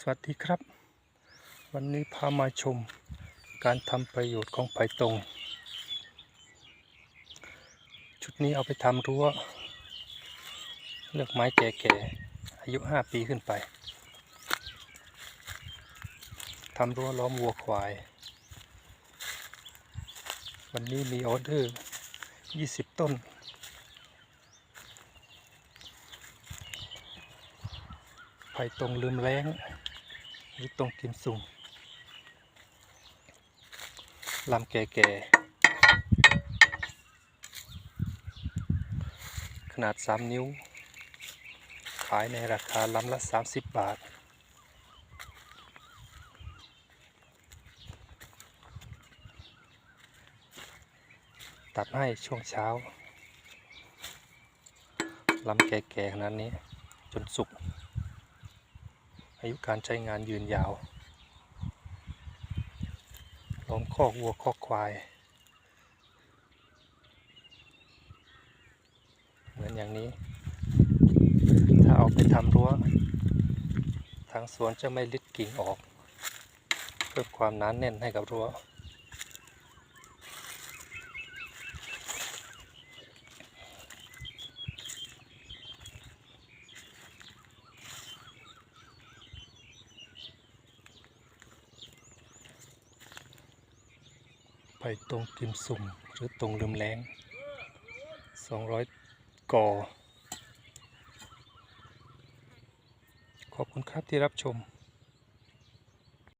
สวัสดีครับ วันนี้พามาชมการทำประโยชน์ของไผ่ตรง ชุดนี้เอาไปทำรั้ว เลือกไม้แก่ๆ อายุ 5 ปีขึ้นไปทำรั้วล้อมวัวควาย วันนี้มีออเดอร์ 20 ต้น ไผ่ตรงลืมแรงหรือตรงกิมซุงลำแก่ๆขนาด 3 นิ้ว ขายในราคาลำละ 30 บาท ตัดให้ช่วงเช้าลำแก่ๆขนาดนี้จนสุก อายุการใช้งานยืนยาวล้อมคอกวัวคอกควาย เหมือนอย่างนี้ ถ้าเอาไปทำรั้ว ทางสวนจะไม่ลิดกิ่งออก เพิ่มความหนานแน่นให้กับรั้ว ตรงกิมสุ่มหรือตรงลืมแรง200กอขอบคุณครับที่รับชม